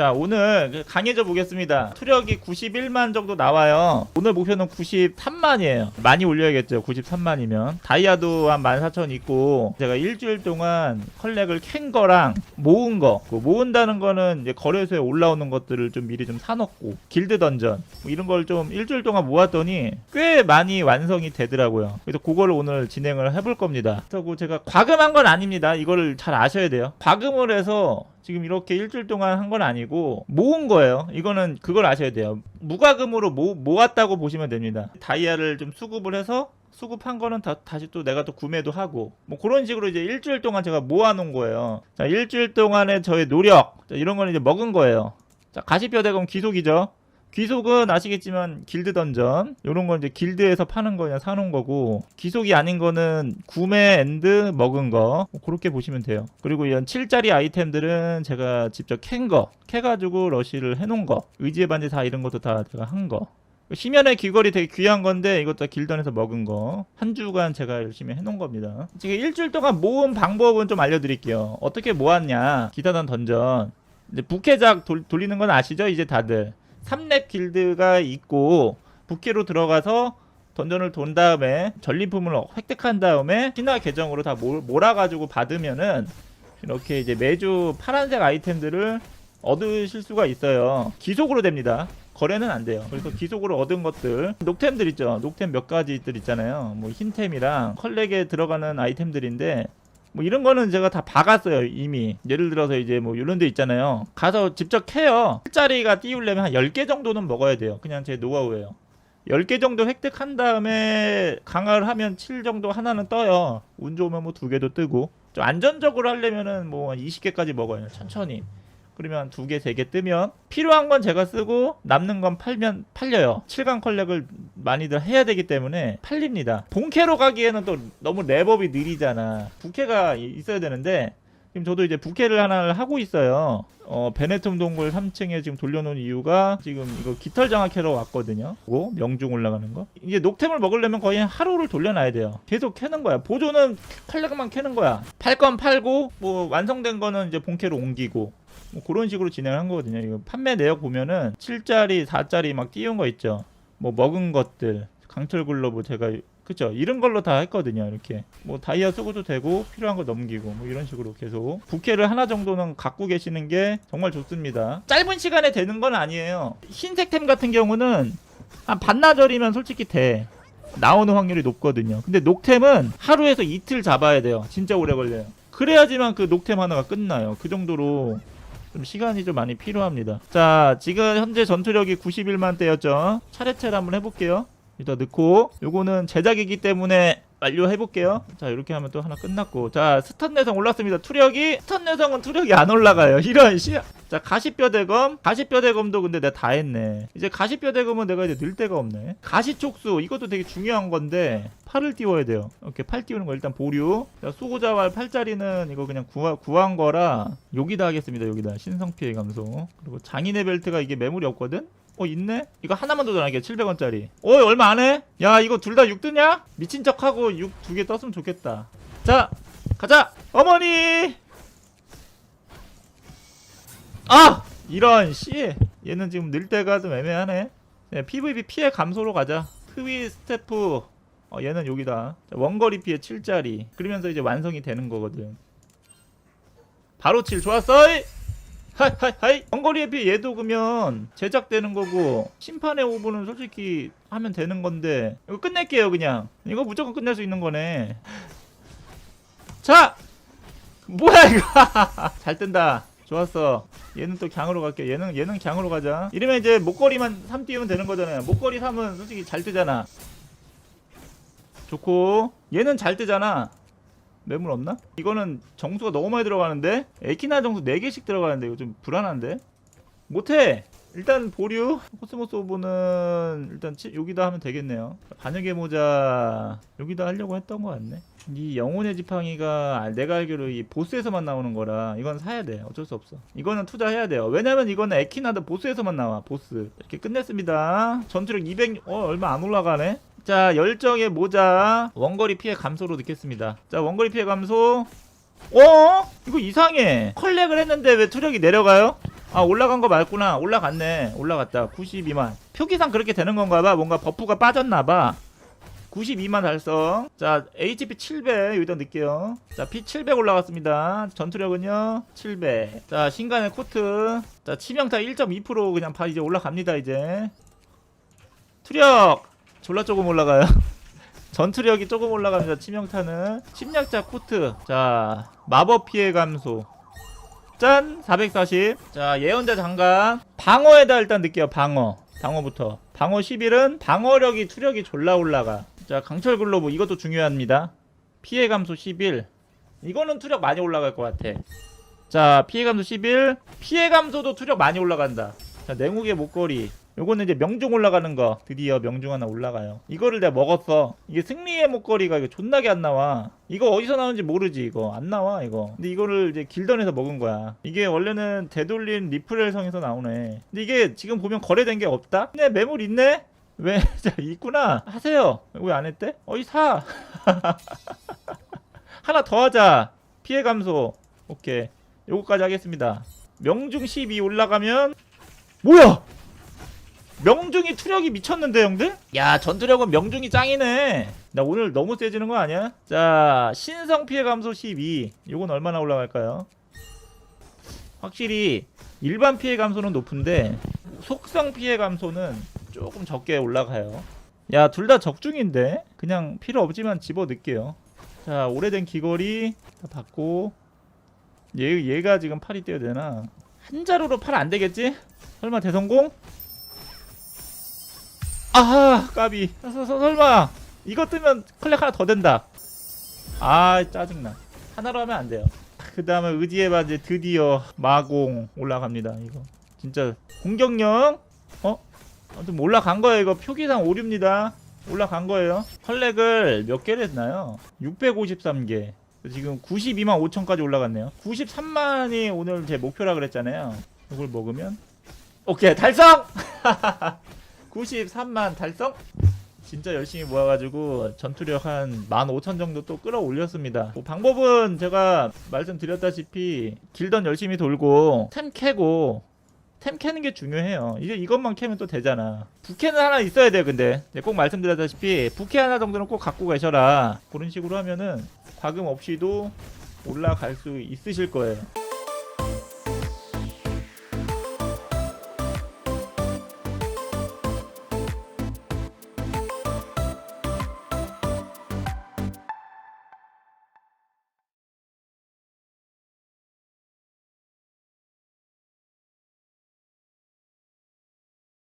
자 오늘 그 강해져 보겠습니다. 투력이 91만 정도 나와요. 오늘 목표는 93만이에요. 많이 올려야겠죠. 93만이면. 다이아도 한 14,000 있고 제가 일주일 동안 컬렉을 캔 거랑 모은 거 그 모은다는 거는 이제 거래소에 올라오는 것들을 좀 미리 좀 사놓고 길드 던전 뭐 이런 걸 좀 일주일 동안 모았더니 꽤 많이 완성이 되더라고요. 그래서 그거를 오늘 진행을 해볼 겁니다. 그렇다고 제가 과금한 건 아닙니다. 이거를 잘 아셔야 돼요. 과금을 해서 지금 이렇게 일주일 동안 한 건 아니고 모은 거예요. 이거는 그걸 아셔야 돼요. 무과금으로 모, 모았다고 보시면 됩니다. 다이아를 좀 수급을 해서 수급한 거는 다, 다시 또 내가 또 구매도 하고 뭐 그런 식으로 이제 일주일 동안 제가 모아놓은 거예요. 자 일주일 동안의 저의 노력 자, 이런 거는 이제 먹은 거예요. 자 가시뼈 대검 귀속이죠. 귀속은 아시겠지만 길드 던전 이런 건 이제 길드에서 파는 거 그냥 사놓은 거고 귀속이 아닌 거는 구매 앤드 먹은 거 뭐 그렇게 보시면 돼요. 그리고 이런 7짜리 아이템들은 제가 직접 캔 거 캐가지고 러시를 해놓은 거 의지의 반지 다 이런 것도 다 제가 한거. 심연의 귀걸이 되게 귀한 건데 이것도 다 길던에서 먹은 거. 한 주간 제가 열심히 해놓은 겁니다. 지금 일주일 동안 모은 방법은 좀 알려드릴게요. 어떻게 모았냐. 기타단 던전. 이제 부캐작 돌, 돌리는 건 아시죠? 이제 다들 3렙 길드가 있고 부캐로 들어가서 던전을 돈 다음에 전리품을 획득한 다음에 신화 계정으로 다 몰, 몰아가지고 받으면은 이렇게 이제 매주 파란색 아이템들을 얻으실 수가 있어요. 기속으로 됩니다. 거래는 안 돼요. 그래서 기속으로 얻은 것들 녹템들 있죠. 녹템 몇 가지들 있잖아요. 뭐 흰템이랑 컬렉에 들어가는 아이템들인데 뭐 이런 거는 제가 다 박았어요 이미. 예를 들어서 이제 뭐 이런 데 있잖아요. 가서 직접 캐요. 일자리가 띄우려면 한 10개 정도는 먹어야 돼요. 그냥 제 노하우예요. 10개 정도 획득한 다음에 강화를 하면 7 정도 하나는 떠요. 운 좋으면 뭐 두 개도 뜨고. 좀 안전적으로 하려면은 뭐 20개까지 먹어요 천천히 그러면 두 개, 세 개 뜨면 필요한 건 제가 쓰고 남는 건 팔면 팔려요. 7강 컬렉을 많이들 해야 되기 때문에 팔립니다. 본캐로 가기에는 또 너무 랩업이 느리잖아. 부캐가 이- 있어야 되는데 지금 저도 이제 부캐를 하나를 하고 있어요. 어, 베네툼 동굴 3층에 지금 돌려놓은 이유가 지금 이거 깃털 장악캐러 왔거든요. 그거 명중 올라가는 거. 이제 녹템을 먹으려면 거의 하루를 돌려놔야 돼요. 계속 캐는 거야. 보조는 컬렉만 캐는 거야. 팔 건 팔고 뭐 완성된 거는 이제 본캐로 옮기고 뭐 그런 식으로 진행을 한 거거든요. 이거 판매 내역 보면은 7짜리, 4짜리 막 띄운 거 있죠. 뭐 먹은 것들, 강철 글러브 제가 그쵸 이런 걸로 다 했거든요. 이렇게 뭐 다이아 쓰고도 되고 필요한 거 넘기고 뭐 이런 식으로 계속 부캐를 하나 정도는 갖고 계시는 게 정말 좋습니다. 짧은 시간에 되는 건 아니에요. 흰색템 같은 경우는 한 반나절이면 솔직히 돼. 나오는 확률이 높거든요. 근데 녹템은 하루에서 이틀 잡아야 돼요. 진짜 오래 걸려요. 그래야지만 그 녹템 하나가 끝나요. 그 정도로 좀 시간이 좀 많이 필요합니다. 자, 지금 현재 전투력이 91만 대였죠. 차례차례 한번 해볼게요. 일단 넣고 요거는 제작이기 때문에 완료해 볼게요. 자, 이렇게 하면 또 하나 끝났고. 자, 스턴 내성 올랐습니다. 투력이 스턴 내성은 투력이 안 올라가요. 이런 씨. 자, 가시뼈 대검. 가시뼈 대검도 근데 내가 다 했네. 이제 가시뼈 대검은 내가 이제 늘 데가 없네. 가시촉수 이것도 되게 중요한 건데 팔을 띄워야 돼요. 이렇게 팔 띄우는 거 일단 보류. 자, 수고자왈 팔짜리는 이거 그냥 구하, 구한 거라 여기다 하겠습니다. 여기다 신성 피해 감소. 그리고 장인의 벨트가 이게 매물이 없거든. 어 있네? 이거 하나만 더 전화할게 700원짜리. 어 얼마 안 해? 야 이거 둘 다6 뜨냐? 미친 척하고 6 두 개 떴으면 좋겠다. 자 가자! 어머니! 아! 이런 씨! 얘는 지금 늘 때가 좀 애매하네. 네, PVP 피해 감소로 가자. 트위 스태프. 어 얘는 여기다. 자, 원거리 피해 7짜리. 그러면서 이제 완성이 되는 거거든. 바로 7 좋았어 하이 하이 하이. 원거리에 비해 얘도 그러면 제작되는 거고 심판의 오브는 솔직히 하면 되는 건데 이거 끝낼게요 그냥. 이거 무조건 끝낼 수 있는 거네. 자! 뭐야 이거? 잘 뜬다. 좋았어. 얘는 또 강으로 갈게. 얘는 얘는 강으로 가자. 이러면 이제 목걸이만 3 띄우면 되는 거잖아요. 목걸이 3은 솔직히 잘 뜨잖아. 좋고. 얘는 잘 뜨잖아 매물 없나? 이거는 정수가 너무 많이 들어가는데? 에키나 정수 4개씩 들어가는데 이거 좀 불안한데? 못해! 일단 보류 코스모스 오브는 일단 치- 여기다 하면 되겠네요. 반역의 모자 여기다 하려고 했던 것 같네. 이 영혼의 지팡이가 아, 내가 알기로 이 보스에서만 나오는 거라 이건 사야 돼. 어쩔 수 없어. 이거는 투자해야 돼요. 왜냐면 이거는 에키나드 보스에서만 나와 보스. 이렇게 끝냈습니다. 전투력 200 어 얼마 안 올라가네 자 열정의 모자. 원거리 피해 감소로 넣겠습니다. 자 원거리 피해 감소. 어? 이거 이상해. 컬렉을 했는데 왜 투력이 내려가요? 아 올라간 거 맞구나. 올라갔네. 올라갔다. 92만. 표기상 그렇게 되는 건가 봐. 뭔가 버프가 빠졌나 봐. 92만 달성. 자 HP 700 여기다 넣을게요. 자 P 700 올라갔습니다. 전투력은요? 700자 신간의 코트. 자 치명타 1.2% 그냥 바 이제 올라갑니다 이제. 투력 졸라 조금 올라가요. 전투력이 조금 올라갑니다 치명타는. 침략자 코트. 자 마법 피해 감소. 짠 440. 자 예언자 장갑. 방어에다 일단 넣을게요 방어. 방어부터. 방어 11은 방어력이 투력이 졸라 올라가. 자 강철 글로브 이것도 중요합니다. 피해 감소 11 이거는 투력 많이 올라갈 것 같아. 자 피해 감소 11 피해 감소도 투력 많이 올라간다. 자 냉욱의 목걸이 요거는 이제 명중 올라가는 거 드디어 명중 하나 올라가요. 이거를 내가 먹었어. 이게 승리의 목걸이가 이거 존나게 안 나와. 이거 어디서 나오는지 모르지 이거. 안 나와 이거. 근데 이거를 이제 길던에서 먹은 거야. 이게 원래는 되돌린 리프렐 성에서 나오네. 근데 이게 지금 보면 거래된 게 없다? 근데 매물 있네? 왜? 자 있구나. 하세요. 왜 안 했대? 어이 사! 하나 더 하자. 피해 감소. 오케이. 요거까지 하겠습니다. 명중 12 올라가면 뭐야 명중이 투력이 미쳤는데 형들? 야 전투력은 명중이 짱이네 나 오늘 너무 세지는 거 아니야? 자 신성 피해 감소 12 요건 얼마나 올라갈까요? 확실히 일반 피해 감소는 높은데 속성 피해 감소는 조금 적게 올라가요 야 둘 다 적중인데 그냥 필요 없지만 집어 넣을게요 자 오래된 귀걸이 다 받고 얘, 얘가 지금 팔이 떼야 되나 한 자루로 팔 안 되겠지? 설마 대성공? 아하. 까비 설마 이거 뜨면 클렉 하나 더 된다. 아 짜증나. 하나로 하면 안 돼요. 그 다음에 의지의 반지 드디어 마공 올라갑니다 이거. 진짜 공격력? 어? 아무튼 뭐 올라간 거예요 이거. 표기상 오류입니다. 올라간 거예요. 컬렉을 몇 개를 했나요? 653개. 지금 92만 5천까지 올라갔네요. 93만이 오늘 제 목표라 그랬잖아요. 이걸 먹으면? 오케이 달성! 93만 달성? 진짜 열심히 모아가지고 전투력 한 15,000 정도 또 끌어올렸습니다. 뭐 방법은 제가 말씀드렸다시피 길던 열심히 돌고 템 캐고 템 캐는 게 중요해요. 이제 이것만 캐면 또 되잖아. 부캐는 하나 있어야 돼요, 근데. 네, 꼭 말씀드렸다시피 부캐 하나 정도는 꼭 갖고 가셔라. 그런 식으로 하면은 과금 없이도 올라갈 수 있으실 거예요.